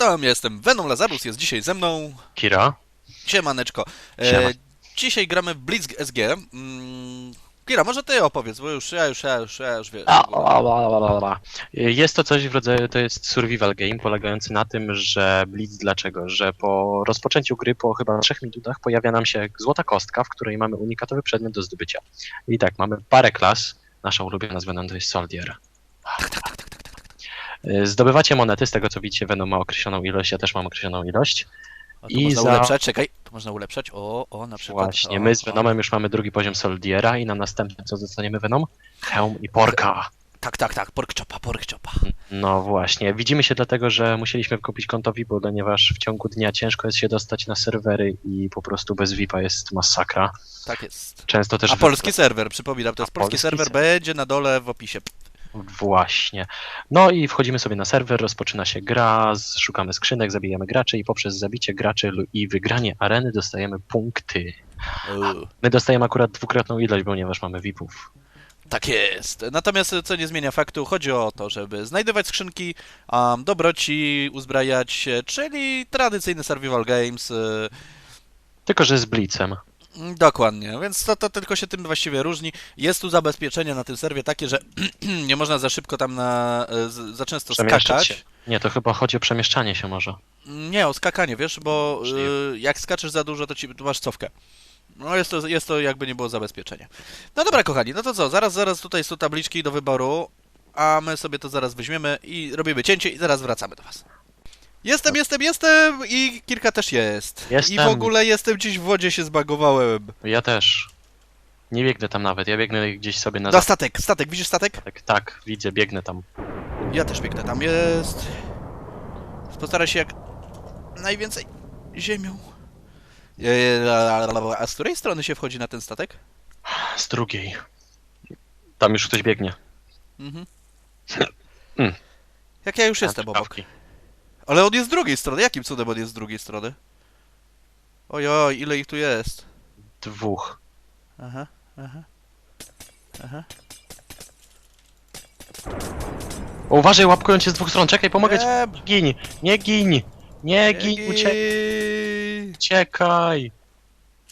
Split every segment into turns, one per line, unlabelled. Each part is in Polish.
witam, ja jestem Venom Lazarus, jest dzisiaj ze mną
Kira.
Siemaneczko.
Siema.
E, dzisiaj gramy w Blitz SG. Mm, Kira, może ty opowiedz, bo już ja już, ja już, ja już wiesz.
Jest to coś w rodzaju, to jest survival game polegający na tym, że Blitz dlaczego? Że po rozpoczęciu gry, po chyba trzech minutach pojawia nam się złota kostka, w której mamy unikatowy przedmiot do zdobycia. I tak, mamy parę klas, nasza ulubiona Venom to jest Soldier. Y, Zdobywacie monety, z tego co widzicie, Venom ma określoną ilość, ja też mam określoną ilość.
O, tu
i
można
za-
ulepszać, czekaj, tu można ulepszać, o, o, na przykład.
Właśnie,
o,
my z
o.
Venomem już mamy drugi poziom Soldiera i na następnym co dostaniemy Venom? Hełm i porka.
Tak, tak, tak, pork chopa, pork chopa.
No właśnie, widzimy się dlatego, że musieliśmy kupić konto VIP, ponieważ w ciągu dnia ciężko jest się dostać na serwery i po prostu bez VIP-a jest masakra.
Tak jest.
Często też...
A polski serwer, przypominam, to
A
jest polski
polski
serwer,
serwer.
będzie na dole w opisie.
Właśnie. No i wchodzimy sobie na serwer, rozpoczyna się gra, szukamy skrzynek, zabijamy graczy i poprzez zabicie graczy i wygranie areny dostajemy punkty. My dostajemy akurat dwukrotną ilość, ponieważ mamy VIP-ów.
Tak jest. Natomiast co nie zmienia faktu, chodzi o to, żeby znajdować skrzynki, um, dobroci, uzbrajać się, czyli tradycyjny survival games. y,
Tylko, że z Blitzem.
Dokładnie, więc to, to tylko się tym właściwie różni. Jest tu zabezpieczenie na tym serwie takie, że nie można za szybko tam na, e, za często skakać.
się. Nie, to chyba chodzi o przemieszczanie się może.
Nie, o skakanie, wiesz, bo y, jak skaczesz za dużo, to ci to masz cofkę. No jest to, jest to jakby nie było zabezpieczenie. No dobra, kochani, no to co, zaraz, zaraz tutaj są tabliczki do wyboru, a my sobie to zaraz weźmiemy i robimy cięcie i zaraz wracamy do was. Jestem, jestem, jestem i kilka też jest. I w
Jestem.
ogóle jestem gdzieś w wodzie się zbagowałem.
Ja też. Nie biegnę tam nawet, ja biegnę gdzieś sobie na
Da statek, statek, widzisz statek?
Tak, tak, widzę, biegnę tam.
Ja też biegnę, tam jest. Postaraj się jak najwięcej ziemią. Eee, A z której strony się wchodzi na ten statek?
Z drugiej. Tam już ktoś biegnie.
Mhm.
Mm.
Jak ja już jestem obok.
Czapki.
Ale on jest z drugiej strony. Jakim cudem on jest z drugiej strony? Ojoj, ile ich tu jest?
Dwóch.
Aha, aha. Aha.
O, uważaj, łapkują cię z dwóch stron, czekaj, pomogę ci.
Eee,
Gin, nie gin, nie gin, uciekaj. Uciekaj.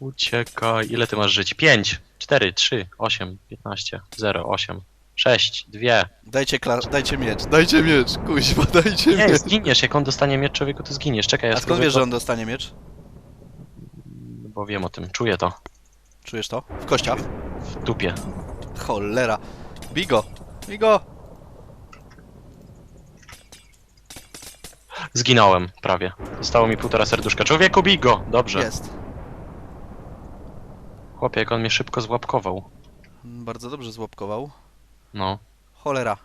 Uciekaj. Ile ty masz żyć? 5, 4, 3, 8, 15, 0, 8, 6, 2.
Dajcie, kla- dajcie miecz, dajcie miecz, kuźwa, dajcie
Nie,
miecz.
zginiesz. Jak on dostanie miecz człowieku, to zginiesz. Czekaj, ja
A skąd
spróbuję
wiesz, że on dostanie miecz?
Bo wiem o tym, czuję to.
Czujesz to? W kościach?
W dupie.
Cholera. Bigo! Bigo!
Zginąłem prawie. Zostało mi półtora serduszka. Człowieku, bij go! Dobrze.
Jest.
Chłopie, jak on mnie szybko złapkował.
Mm, Bardzo dobrze złapkował.
No.
Cholera.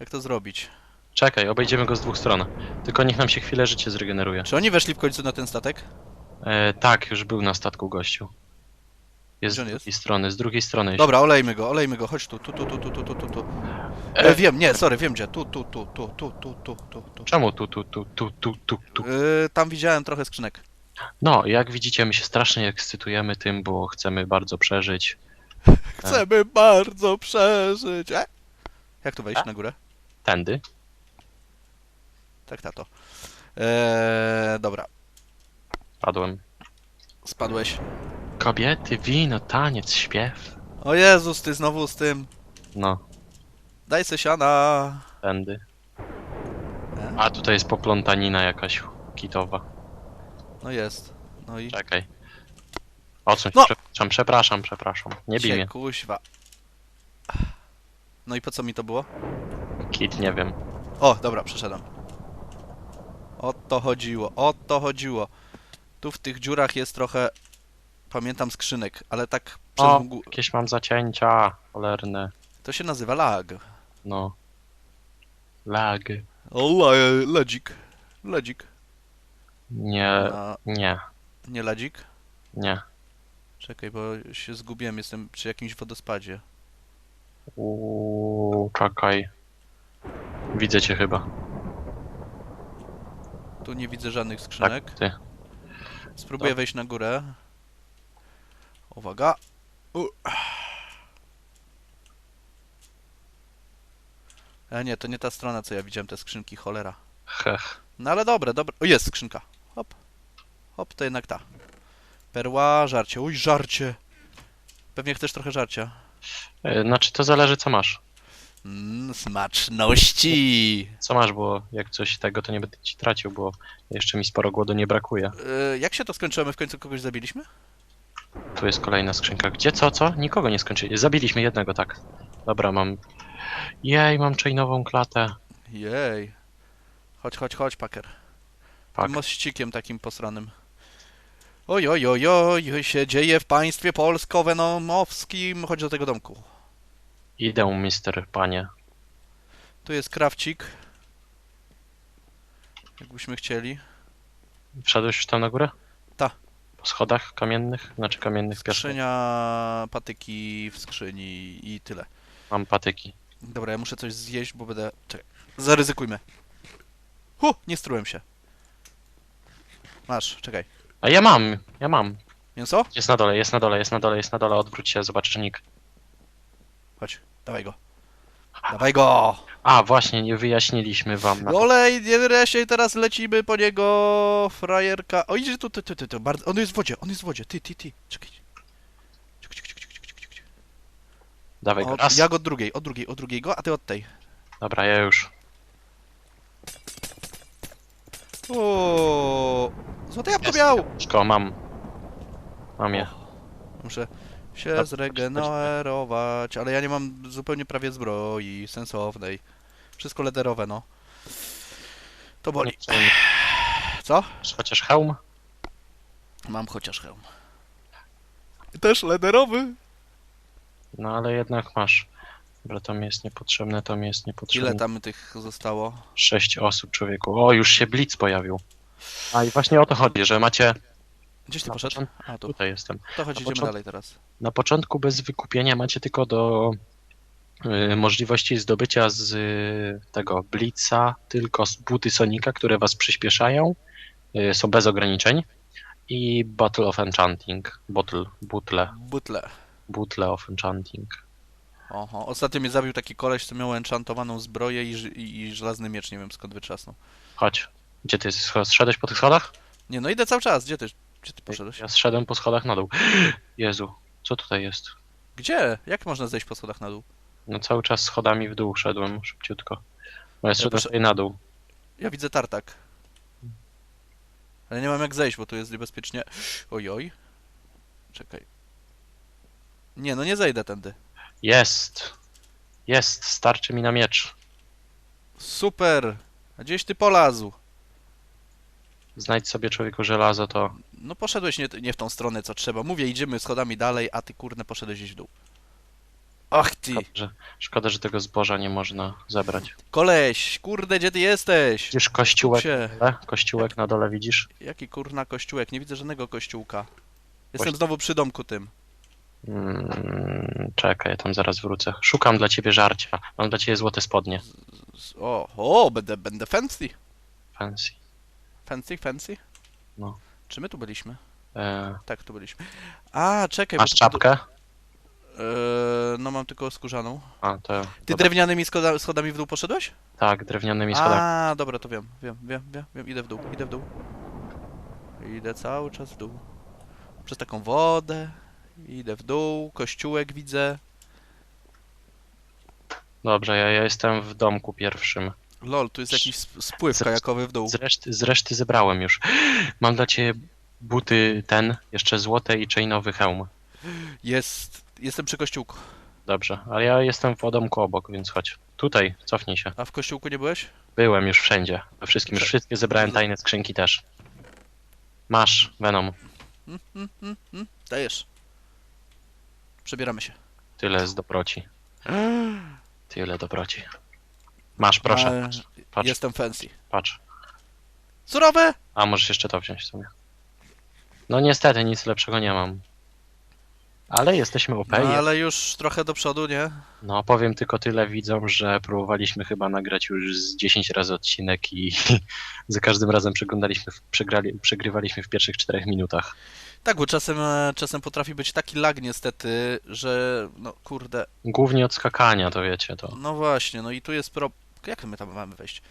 Jak to zrobić?
Czekaj, obejdziemy go z dwóch stron. Tylko niech nam się chwilę życie zregeneruje.
Czy oni weszli w końcu na ten statek?
E, tak, już był na statku gościu. Jest
Gdzie
z
on
drugiej strony, z drugiej strony.
Dobra, olejmy go, olejmy go, chodź tu, tu, tu, tu, tu, tu, tu, tu, tu. E,
E,
wiem, nie, sorry, wiem gdzie. Tu, tu, tu, tu, tu, tu, tu, tu, tu.
czemu tu, tu, tu, tu, tu, tu, tu?
E, tam widziałem trochę skrzynek.
No, jak widzicie, my się strasznie ekscytujemy tym, bo chcemy bardzo przeżyć.
Chcemy bardzo przeżyć. E? Jak tu wejść
A?
na górę?
Tędy.
Tak, tato. E, dobra,
Padłem.
spadłeś.
Kobiety, wino, taniec, śpiew.
O Jezus, ty znowu z tym.
No,
Daj se siana.
tędy.
E?
A tutaj jest poplątanina jakaś kitowa.
No jest. No i...
Czekaj. Odsuń się,
No!
Przepraszam, przepraszam, przepraszam. Nie bij mnie.
kuźwa. No i po co mi to było?
Kit, nie wiem.
O, dobra, przeszedłem. O to chodziło, o to chodziło. Tu w tych dziurach jest trochę, pamiętam, skrzynek, ale tak przez
O,
mgłu...
jakieś mam zacięcia cholerne.
To się nazywa lag.
No. Lag.
O, la- ladzik. Ladzik.
Nie,
A,
nie,
nie ladzik?
nie.
Czekaj, bo się zgubiłem, jestem przy jakimś wodospadzie.
Uuu, czekaj. Widzę cię chyba.
Tu nie widzę żadnych skrzynek.
Tak, ty.
Spróbuję
Tak.
wejść na górę. Uwaga. U. A nie, to nie ta strona, co ja widziałem, te skrzynki, cholera.
Hech.
No ale dobre, dobre. O, jest skrzynka. Hop. Hop, to jednak ta. Perła, żarcie. Uj, żarcie. Pewnie chcesz trochę żarcia.
E, Znaczy, to zależy co masz.
Mmm, smaczności.
Co masz, bo jak coś tego, to nie będę ci tracił, bo jeszcze mi sporo głodu nie brakuje.
Yy, jak się to skończyło? My w końcu kogoś zabiliśmy?
Tu jest kolejna skrzynka. Gdzie, co, co? Nikogo nie skończyli. Zabiliśmy jednego, tak. Dobra, mam... Jej, mam chainową klatę.
Jej. Chodź, chodź, chodź, Paker.
Pak.
Mościkiem takim posranym. Oj, oj, oj, oj, się dzieje w państwie polsko-venomowskim. Chodź do tego domku.
Idę, mister, panie.
Tu jest krawcik. Jakbyśmy chcieli.
Wszedłeś już tam na górę?
Ta.
Po schodach kamiennych? Znaczy kamiennych.
Skrzynia, patyki w skrzyni i tyle.
Mam patyki.
Dobra, ja muszę coś zjeść, bo będę... Czekaj, zaryzykujmy. Hu, nie strułem się. Masz, czekaj.
A ja mam, ja mam.
Mięso?
Jest na dole, jest na dole, jest na dole, jest na dole. Odwróć się, zobacz czynnik.
Chodź, dawaj go. Dawaj go!
A, właśnie, nie wyjaśniliśmy wam na
Olej, nie wreszcie teraz lecimy po niego, frajerka. O, idzie tu, tu, tu, tu, tu, bardzo... On jest w wodzie, on jest w wodzie, ty, ty, ty. Czekaj. Czekaj, czekaj, czekaj, czekaj, czekaj, czekaj.
Dawaj go, raz.
Jak od drugiej, od drugiej, od drugiej go, a ty od tej.
Dobra, ja już.
O, Złote jabłko miał!
Szko, mam. Mam je.
Muszę się
Dobra,
zregenerować, ale ja nie mam zupełnie prawie zbroi sensownej. Wszystko lederowe, no. To boli. Co?
Chociaż hełm?
Mam chociaż hełm. Też lederowy.
No ale jednak masz. Dobra, to mi jest niepotrzebne, to mi jest niepotrzebne.
Ile tam tych zostało?
Sześć osób, człowieku. O, już się Blitz pojawił. A i właśnie o to chodzi, że macie...
Gdzieś ty
Na
poszedł?
początku-
A, tu.
Tutaj jestem.
To chodź, idziemy
początku-
dalej teraz.
Na początku bez wykupienia macie tylko do y, możliwości zdobycia z y, tego Blitza tylko s- buty Sonika, które was przyspieszają. Y, są bez ograniczeń. I Battle of Enchanting. Bottle, butle.
Butle.
Butle of Enchanting.
Oho. Ostatnio mnie zabił taki koleś, co miał enchantowaną zbroję i, i, i żelazny miecz, nie wiem skąd wyczasnął.
Chodź. Gdzie ty sch- zszedłeś po tych schodach?
Nie, no idę cały czas. Gdzie ty, gdzie ty poszedłeś?
Ja zszedłem po schodach na dół. Jezu, co tutaj jest?
Gdzie? Jak można zejść po schodach na dół?
No cały czas schodami w dół szedłem szybciutko. Bo ja szedłem
poszedł-
tutaj na dół.
Ja widzę tartak. Ale nie mam jak zejść, bo tu jest niebezpiecznie. Ojoj. Czekaj. Nie, no nie zejdę tędy.
Jest! Jest, starczy mi na miecz.
Super! A gdzieś ty polazł?
Znajdź sobie człowieku żelazo, to
No poszedłeś nie, nie w tą stronę, co trzeba. Mówię, idziemy schodami dalej, a ty kurne poszedłeś gdzieś w dół. Ach ty!
szkoda, że, szkoda, że tego zboża nie można zebrać.
Koleś! Kurde, gdzie ty jesteś?
Widzisz kościółek dole? Kościółek na dole widzisz?
Jaki kurna kościółek? Nie widzę żadnego kościółka. Jestem
Właśnie-
znowu przy domku tym.
Mm, czekaj, ja tam zaraz wrócę. Szukam dla ciebie żarcia. Mam dla ciebie złote spodnie.
O, o, będę, będę fancy.
Fancy.
Fancy, fancy?
No.
Czy my tu byliśmy?
E,
Tak, tu byliśmy. A, czekaj.
masz czapkę?
Eee, no mam tylko skórzaną.
A, to...
Ty
dobra.
drewnianymi schodami w dół poszedłeś?
Tak, drewnianymi schodami.
A, dobra, to wiem, wiem, wiem, wiem, wiem, idę w dół, idę w dół. Idę cały czas w dół. Przez taką wodę, idę w dół, kościółek widzę.
Dobrze, ja, ja jestem w domku pierwszym.
Lol, tu jest jakiś sp- spływ
Zresztą-
kajakowy w dół.
Z reszty, z reszty zebrałem już. Mam dla ciebie buty ten, jeszcze złote i chainowy hełm.
Jest, jestem przy kościółku.
Dobrze, ale ja jestem w domku obok, więc chodź. Tutaj, cofnij się.
A w kościółku nie byłeś?
Byłem już wszędzie. We wszystkim, już wszystkie zebrałem tajne skrzynki też. Masz, Venom.
Mm, mm, mm, mm. Dajesz. Przebieramy się.
Tyle z dobroci. Tyle dobroci. Masz, proszę.
Ale
Patrz, patrz,
Jestem fancy.
patrz.
Surowe!
A możesz jeszcze to wziąć sobie. No niestety, nic lepszego nie mam. Ale jesteśmy OP.
No, ale już trochę do przodu, nie?
No powiem tylko tyle widzom, że próbowaliśmy chyba nagrać już z 10 razy odcinek i za każdym razem przeglądaliśmy, w- przegrali, przegrywaliśmy w pierwszych 4 minutach.
Tak, bo czasem, e, czasem potrafi być taki lag niestety, że no kurde,
Głównie od skakania, to wiecie to.
no właśnie, no i tu jest pro... Jak my tam mamy wejść?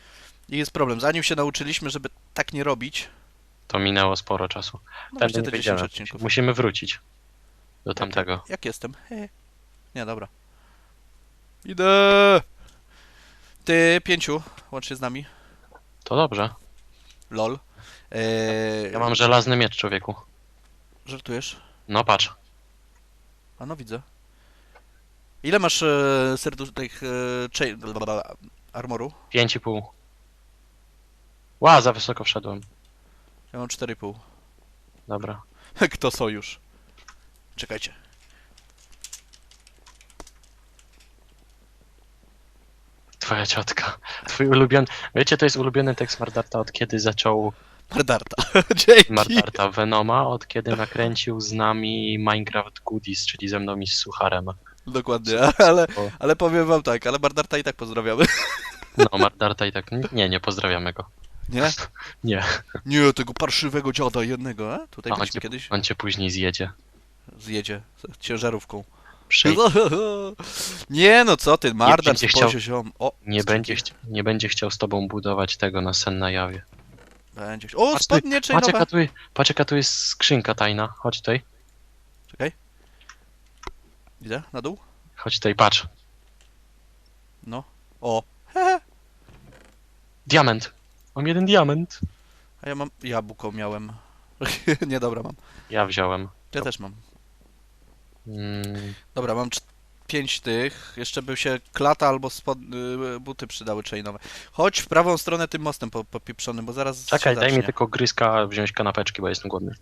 I jest problem. Zanim się nauczyliśmy, żeby tak nie robić,
To minęło sporo czasu.
no właśnie
nie
te 10
wyjdziemy.
odcinków.
Musimy wrócić do tamtego.
Jak jestem? He. Nie, dobra. Idę! Ty, pięciu, łącznie z nami.
To dobrze.
Lol. Eee,
Ja mam żelazny miecz, człowieku.
Żartujesz?
No patrz.
A no widzę. Ile masz e, serdusz tych e, chain, blablabla, armoru?
5,5. Ła, za wysoko wszedłem.
Ja mam 4,5.
Dobra.
Kto sojusz? Czekajcie.
Twoja ciotka. Twój ulubiony. Wiecie, to jest ulubiony tekst Mardarta od kiedy zaczął
Mardarta. Dzięki.
Mardarta Venoma, od kiedy nakręcił z nami Minecraft Goodies, czyli ze mną i z Sucharem.
Dokładnie, ale, ale powiem wam tak, ale Mardarta i tak pozdrawiamy.
No, Mardarta i tak. Nie, nie pozdrawiamy go.
Nie?
Nie.
Nie, tego parszywego dziada jednego, e? Tutaj
A on
byliśmy
cię,
kiedyś.
on cię później zjedzie.
Zjedzie z ciężarówką.
Przejdź.
Nie no co ty, Mardar
będzie
z
chciał-
poziom. O,
Nie będzie, chci- nie będzie chciał z tobą budować tego na sen na jawie.
Będzie. O,
Patrz,
spodnie
Patrz jaka,
chainowe.
tu, patrz jaka tu jest skrzynka tajna. Chodź tutaj.
Czekaj. Idę na dół?
Chodź tutaj, patrz.
No. O. Hehe.
Diament. Mam jeden diament.
A ja mam jabłko miałem. Nie, dobra, mam.
Ja wziąłem.
Ja też mam.
Mm,
Dobra, mam cz- pięć tych. Jeszcze by się klata albo spod, y, buty przydały chainowe. Chodź w prawą stronę tym mostem po, popieprzonym, bo zaraz
czekaj, daj mi tylko gryzka wziąć kanapeczki, bo jestem głodny.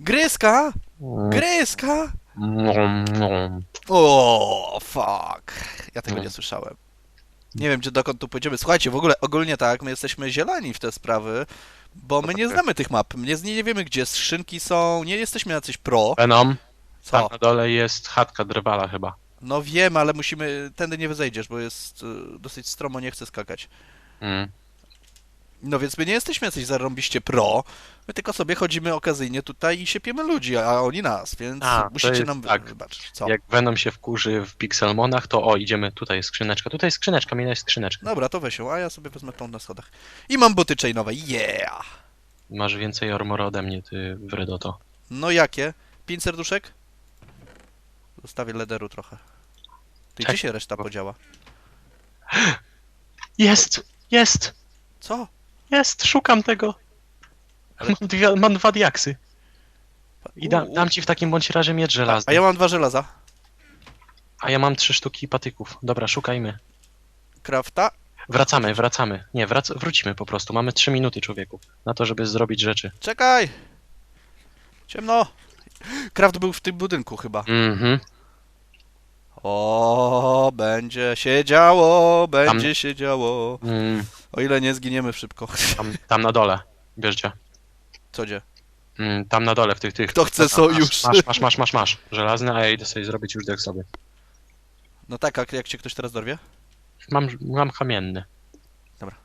Gryzka!
Mm,
Gryzka!
mm, mm.
O, fuck. Ja tego nie słyszałem. Nie wiem, czy dokąd tu pójdziemy. Słuchajcie, w ogóle ogólnie tak, my jesteśmy zieloni w te sprawy, bo my nie znamy tych map. Nie, nie wiemy, gdzie skrzynki są, nie jesteśmy jacyś pro.
Venom. Tam
Co?
na dole jest chatka drwala chyba.
No wiem, ale musimy... Tędy nie wyzejdziesz, bo jest y, dosyć stromo, nie chcę skakać.
Mm.
No więc my nie jesteśmy jacyś zarąbiście pro, my tylko sobie chodzimy okazyjnie tutaj i siepiemy ludzi, a oni nas, więc
A,
musicie
jest
nam
tak.
wybaczyć. Co?
Jak Venom się wkurzy w Pixelmonach, to o, idziemy, tutaj jest skrzyneczka. Tutaj jest skrzyneczka, minąłeś skrzyneczkę.
Dobra, to weź ją, a ja sobie wezmę tą na schodach. I mam buty chainowe, yeah!
Masz więcej armora ode mnie, ty wredoto.
No jakie? Pięć serduszek? Zostawię lederu trochę. Ty gdzie się reszta podziała?
Jest! Jest!
Co?
Jest! Szukam tego!
Ale-
Mam, dwie, mam dwa diaksy. I
u.
dam ci w takim bądź razie miecz żelazny.
A ja mam dwa żelaza.
A ja mam trzy sztuki patyków. Dobra, szukajmy.
Krafta.
Wracamy, wracamy. Nie, wrac wrócimy po prostu. Mamy trzy minuty, człowieku. Na to, żeby zrobić rzeczy.
Czekaj! Ciemno! Kraft był w tym budynku chyba.
Mhm.
O, będzie się działo, będzie się działo.
Mm,
O ile nie zginiemy szybko.
tam, tam na dole. Bierzcie.
Co gdzie?
Mm, tam na dole, w tych, tych.
Kto chce
Masz,
sojusz?
Masz, masz, masz, masz, masz. Żelazny, a ja idę sobie zrobić już dek sobie.
No tak, a jak cię ktoś teraz dorwie?
Mam, mam kamienny.
Dobra.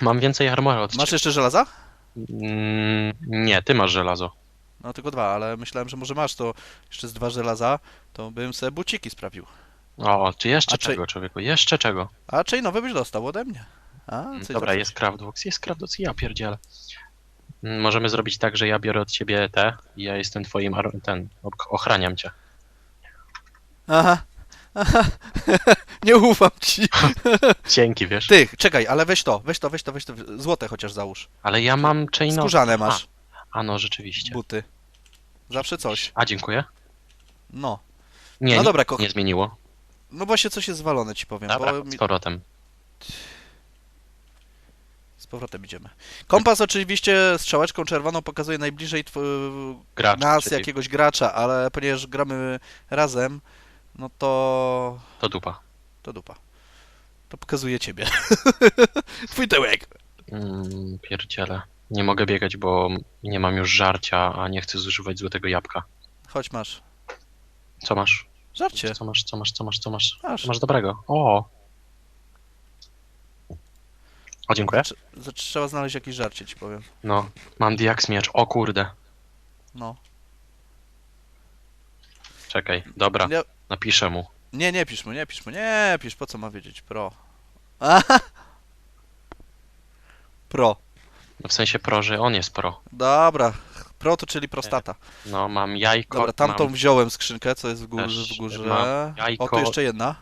Mam więcej armora od
Masz
ciebie.
jeszcze żelaza?
Mm, nie, ty masz żelazo.
No tylko dwa, ale myślałem, że może masz to jeszcze z dwa żelaza, to bym sobie buciki sprawił.
O, czy jeszcze
A czy-
czego, człowieku? Jeszcze czego?
A chainowy byś dostał ode mnie. A, coś
Dobra,
za
jest. Craftbox, jest Craftbox, ja pierdzielę. Mm, Możemy zrobić tak, że ja biorę od ciebie te i ja jestem twoim, ar- ten, och- ochraniam cię.
Aha, aha. nie ufam ci.
Dzięki, wiesz?
Ty, czekaj, ale weź to, weź to, weź to, weź to, złote chociaż załóż.
Ale ja mam chainowe.
Skórzane masz,
A no, rzeczywiście.
buty. Zawsze coś.
A, dziękuję.
No.
Nie,
No dobra, koch.
nie zmieniło.
No właśnie coś jest zwalone ci powiem,
Dobra,
bo mi...
z powrotem.
z powrotem idziemy. Kompas oczywiście strzałeczką czerwoną pokazuje najbliżej tw-
Gracz
nas
przeciw.
jakiegoś gracza, ale ponieważ gramy razem, no to
To dupa.
to dupa. To pokazuje ciebie. Twój tyłek.
Mm, pierdziele. Nie mogę biegać, bo nie mam już żarcia, a nie chcę zużywać złotego jabłka.
Chodź, masz.
Co masz?
Żarcie.
Co masz, co masz, co masz, co masz?
Masz.
Co masz dobrego? O! O, dziękuję.
Trze- Trzeba znaleźć jakieś żarcie, ci powiem.
No, mam diaks miecz. O kurde.
No.
Czekaj, dobra,
Nie,
napiszę mu.
nie, nie pisz mu, nie pisz mu, nie pisz, po co ma wiedzieć, pro. Aha. Pro.
No w sensie pro, że on jest pro.
Dobra. Pro to czyli prostata.
No mam jajko.
Dobra, tamtą
mam...
wziąłem skrzynkę, co jest w górze.
Też
W górze.
jajko.
O, tu jeszcze jedna.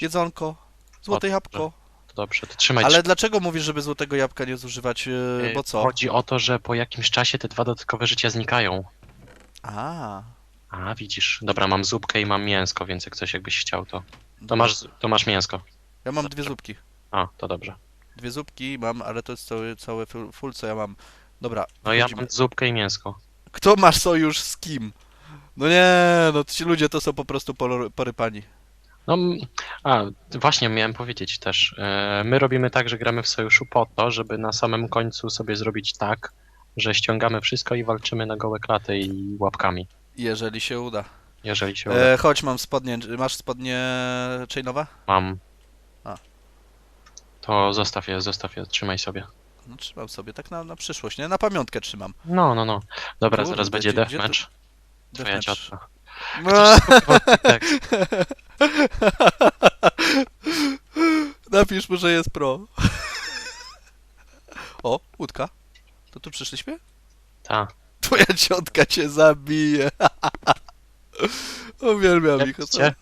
Jedzonko. Złote
O,
jabłko.
To dobrze, to trzymaj
Ale dlaczego mówisz, żeby złotego jabłka nie zużywać? Yy,
Yy,
bo co?
Chodzi o to, że po jakimś czasie te dwa dodatkowe życia znikają.
A.
A, widzisz. Dobra, mam zupkę i mam mięsko, więc jak coś jakbyś chciał, to, to, masz, to masz mięsko.
Ja mam dwie zupki.
A, to dobrze.
Dwie zupki mam, ale to jest cały, cały full, co ja mam. Dobra.
No ja mam zupkę i mięsko.
Kto ma sojusz z kim? No nie, no ci ludzie to są po prostu porypani.
No, a, właśnie miałem powiedzieć też. e, My robimy tak, że gramy w sojuszu po to, żeby na samym końcu sobie zrobić tak, że ściągamy wszystko i walczymy na gołe klaty i łapkami,
Jeżeli się uda.
jeżeli się uda.
E, chodź, mam spodnie. Masz spodnie chainowe?
Mam. To zostaw je, zostaw je, trzymaj sobie.
No trzymam sobie, tak na, na przyszłość, nie? Na pamiątkę trzymam.
No, no, no. Dobra,
Kurde,
zaraz będzie
gdzie- gdzie
deathmatch. Twoja
Deathmatch.
ciotka.
No,
Tak,
Napisz mu, że jest pro. O, łódka. To tu przyszliśmy?
ta.
Twoja ciotka cię zabije. Uwielbiam ich.
Widzicie?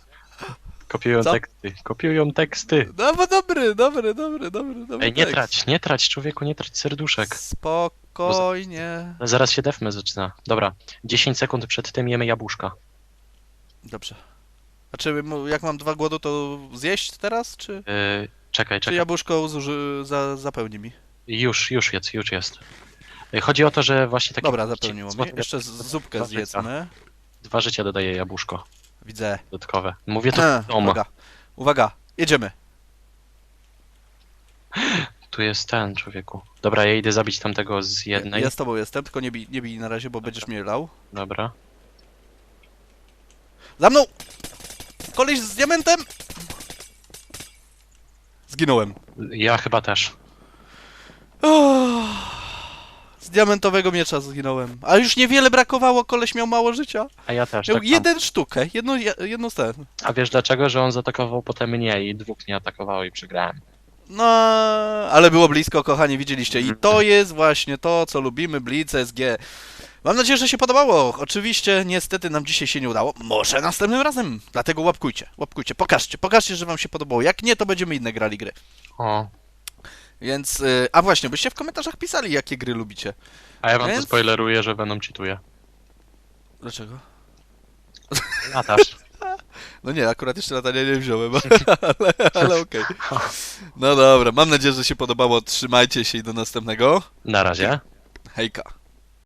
Kopiują
Co?
teksty, kopiują teksty.
No bo dobry, dobry, dobry, dobry, dobry
Ej, nie
tekst.
trać, nie trać, człowieku, nie trać serduszek.
Spokojnie.
Zaraz się defmy zaczyna. Dobra, 10 sekund przed tym jemy jabłuszka.
Dobrze. A czy mu- jak mam dwa głodu, to zjeść teraz, czy,
Yy, czekaj,
czy
czekaj.
jabłuszko zuży, za, zapełni mi?
Już, już jest, już jest. Yy, Chodzi o to, że właśnie taki...
Dobra, zapełniło mi. Jeszcze z- zupkę zjedzmy.
Dwa życia dodaje jabłuszko
Widzę.
dodatkowe. Mówię to w domu.
Uwaga, uwaga, jedziemy.
Tu jest ten, człowieku. Dobra, ja idę zabić tamtego z jednej.
Ja z tobą jestem, tylko nie bij, nie bij na razie, bo będziesz mnie lał.
Dobra.
Za mną! Koleś z diamentem! Zginąłem.
Ja chyba też.
Oh, z diamentowego miecza zginąłem. A już niewiele brakowało, koleś miał mało życia.
A ja też.
Miał
Tak
jeden sztukę, jedno, jedno z ten.
A wiesz dlaczego? Że on zaatakował potem mnie i dwóch nie atakowało i przegrałem.
No, ale było blisko, kochani, widzieliście. I to jest właśnie to, co lubimy, Blitz SG. Mam nadzieję, że się podobało. Oczywiście, niestety nam dzisiaj się nie udało. Może następnym razem. Dlatego łapkujcie, łapkujcie, pokażcie, pokażcie, że wam się podobało. Jak nie, to będziemy inne grali gry.
O.
Więc, y, a właśnie, byście w komentarzach pisali, jakie gry lubicie.
A ja wam
Więc-
to spoileruję, że Venom cheatuje.
Dlaczego?
Też.
No nie, akurat jeszcze latania nie wziąłem, ale, ale okej. No dobra, mam nadzieję, że się podobało. Trzymajcie się i do następnego.
Na razie.
Hejka.